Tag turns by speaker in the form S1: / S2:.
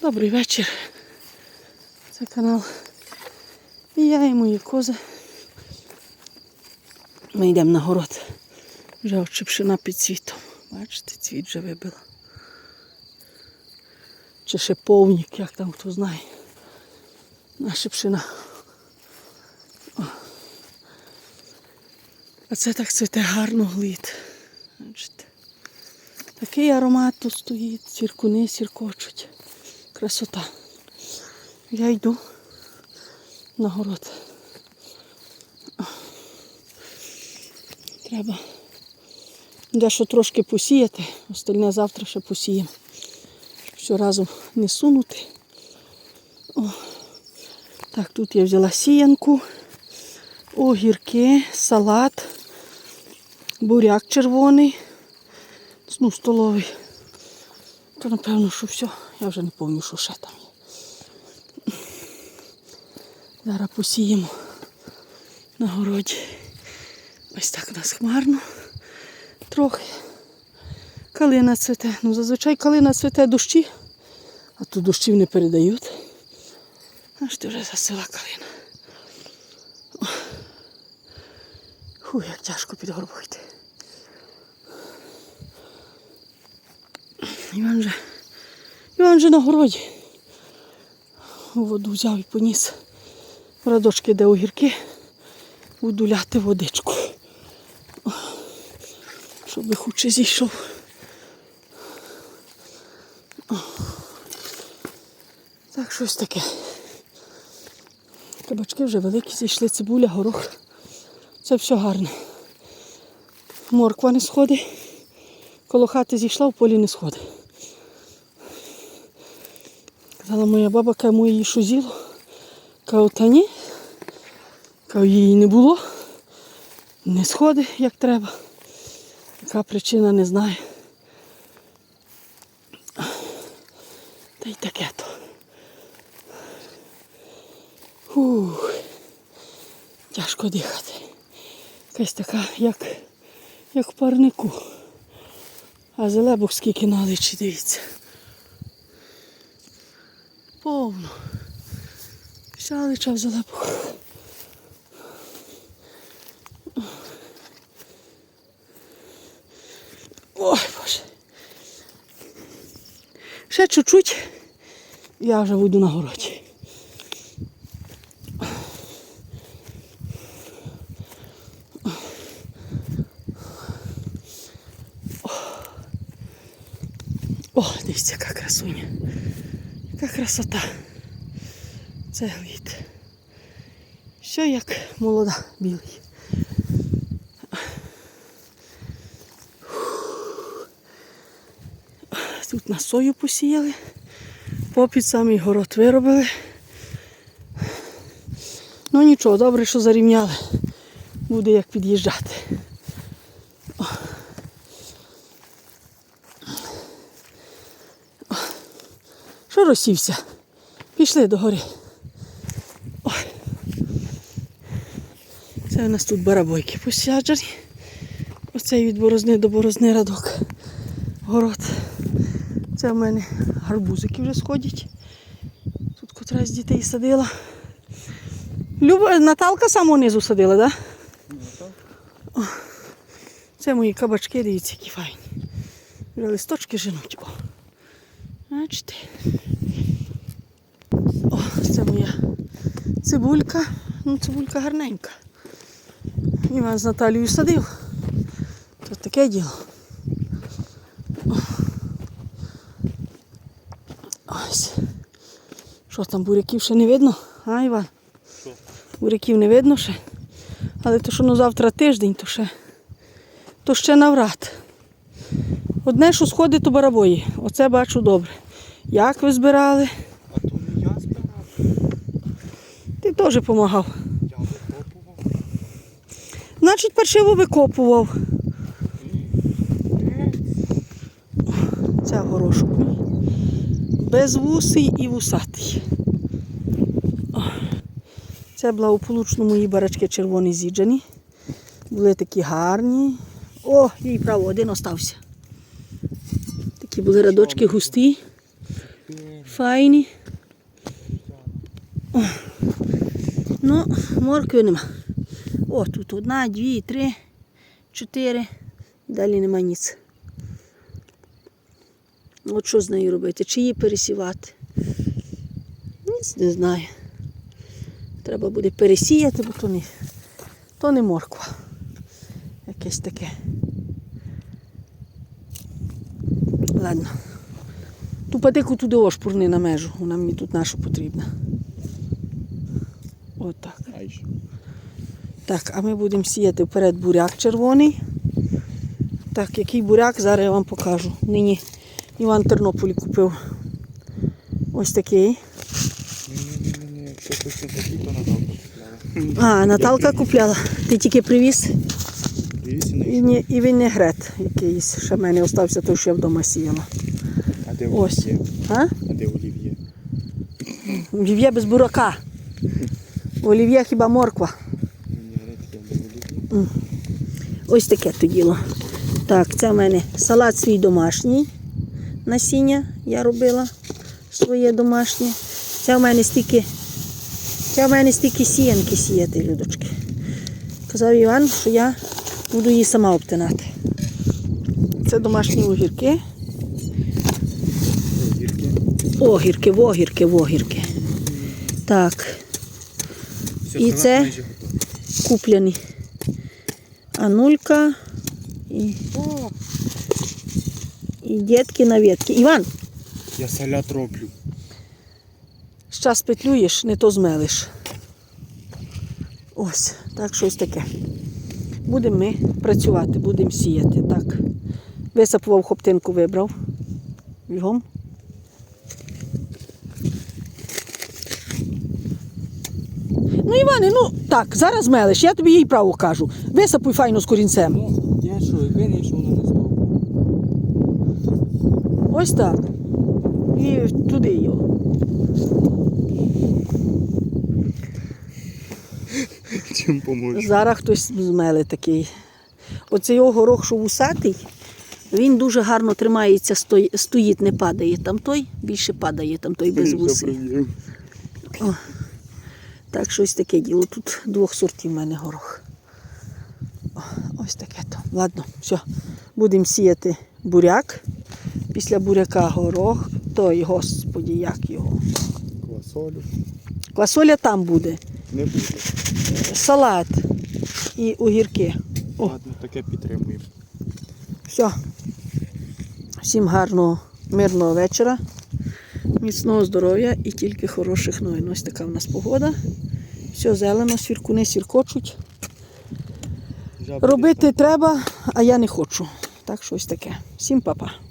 S1: Добрий вечір. Це канал. І я і мої кози. Ми йдемо на город. Вже очепшина під цвітом. Бачите, цвіт вже вибила. Чи шиповник, як там хто знає. Наша пшена. О. А це так цвіте гарно глід. Бачите. Такий аромат тут стоїть, цвіркуни сіркочуть. Красота. Я йду на город. Треба дещо трошки посіяти, остальне завтра ще посіємо. Все разом не сунути. О. Так, тут я взяла сіянку, огірки, салат, буряк червоний, ну, столовий. То напевно, що все. Я вже не пам'ятаю, що ще там є. Зараз посіємо на городі. Ось так у нас хмарно трохи. Калина цвете. Ну, зазвичай калина цвете дощі, а тут дощів не передають. Аж ти вже засила калина. Фу, як тяжко під горбою йти. Іван же, Іван же на городі. Воду взяв і поніс. Радочки, де огірки, буду ляти водичку. Щоб хуче зійшов. Так, щось таке. Кабачки вже великі зійшли, цибуля, горох. Це все гарне. Морква не сходить. Коло хати зійшла, в полі не сходить. Казала моя баба, кому її шузіло. Кажу, та ні. Кажу, її не було. Не сходить, як треба. Яка причина не знаю. Та й таке то. Фух. Тяжко дихати. Якась така, як, як в парнику. А зелебок скільки наличі, дивіться. Вся лича в зелебок. Ой, Боже. Ще чуть-чуть, я вже буду на городі. О, дивіться, яка красуня. Яка красота. Це глід. Все як молода білий. Тут на сою посіяли, попід самий город виробили. Ну нічого, добре, що зарівняли. Буде як під'їжджати. Що розсівся? Пішли до гори. Це у нас тут барабойки посаджені. Оцей від борозни до борозни радок. Город. Це в мене гарбузики вже сходять. Тут котра з дітей садила. Люба, Наталка саму низу садила, так? Да? Це мої кабачки, дивіться, які файні. Вже листочки женуть. О. Бачите? О, це моя цибулька. Ну, цибулька гарненька. Іван з Наталією садив. Тут таке діло. Ось. Що там, буряків ще не видно? А, Іван?
S2: Що?
S1: Буряків не видно ще. Але то, що ну, завтра тиждень, то ще, то ще наврад. Одне, що сходить, то барабої. Оце бачу добре. Як ви збирали?
S2: А то не я збирав,
S1: Ти теж допомагав. Значить, паршиво викопував. Це горошок. Безвусий і вусатий. Це благополучно мої барачки червоні зіджані. Були такі гарні. О, їй право, один остався. Такі були радочки густі. Файні. О. Ну, моркви нема. О, тут одна, дві, три, чотири. Далі нема ніц. От що з нею робити? Чи її пересівати? Ніц не знаю. Треба буде пересіяти, бо то не, то не морква. Якесь таке. Ладно. Ту патику туди ошпурни на межу, вона мені тут наша потрібна. Отак.
S2: Айш.
S1: Так, а ми будемо сіяти вперед буряк червоний. Так, який буряк, зараз я вам покажу. Нині Іван Тернополі купив ось такий. А, Наталка купляла. Ти тільки привіз. І, і вінегрет якийсь. Ще в мене остався той, що я вдома сіяла.
S2: А де
S1: Ось. А?
S2: А де олів'є?
S1: Олів'є без бурака. Олів'є хіба морква.
S2: Вінігрет є, де олів'є?
S1: Ось таке то діло. Так, це в мене салат свій домашній. Насіння я робила своє домашнє. Це в мене стільки, це в мене стільки сіянки сіяти, людочки. Казав Іван, що я буду її сама обтинати. Це домашні огірки.
S2: Огірки.
S1: Огірки, вогірки, вогірки. Так, І це?
S2: майже
S1: куплені. Анулька і, і дітки на ветки. Іван,
S2: я салят роблю.
S1: Щас петлюєш, не то змелиш. Ось, так щось таке. Будемо ми працювати, будемо сіяти. Так. Висапував хоптинку, вибрав. Бігом. Ну, Іване, ну так, зараз мелиш, я тобі їй право кажу. Висапуй файно з корінцем.
S2: Ну, я що, і що не стало.
S1: Ось так. І туди його.
S2: Чим поможу?
S1: Зараз хтось змеле такий. Оцей його горох, що вусатий, він дуже гарно тримається, стої- стоїть, не падає. Там той більше падає, там той без вуси. Так, щось таке діло. Тут двох сортів в мене горох. О, ось таке то. Ладно, все. Будемо сіяти буряк. Після буряка горох. Той, господі, як його.
S2: Квасолю.
S1: Квасоля там буде.
S2: Не буде.
S1: Салат і огірки. О.
S2: Ладно, таке підтримуємо.
S1: Все. Всім гарного, мирного вечора, міцного здоров'я і тільки хороших новин. Ось така в нас погода. Все зелено, свіркуни сіркочуть. Робити треба, а я не хочу. Так, що ось таке. Всім па-па.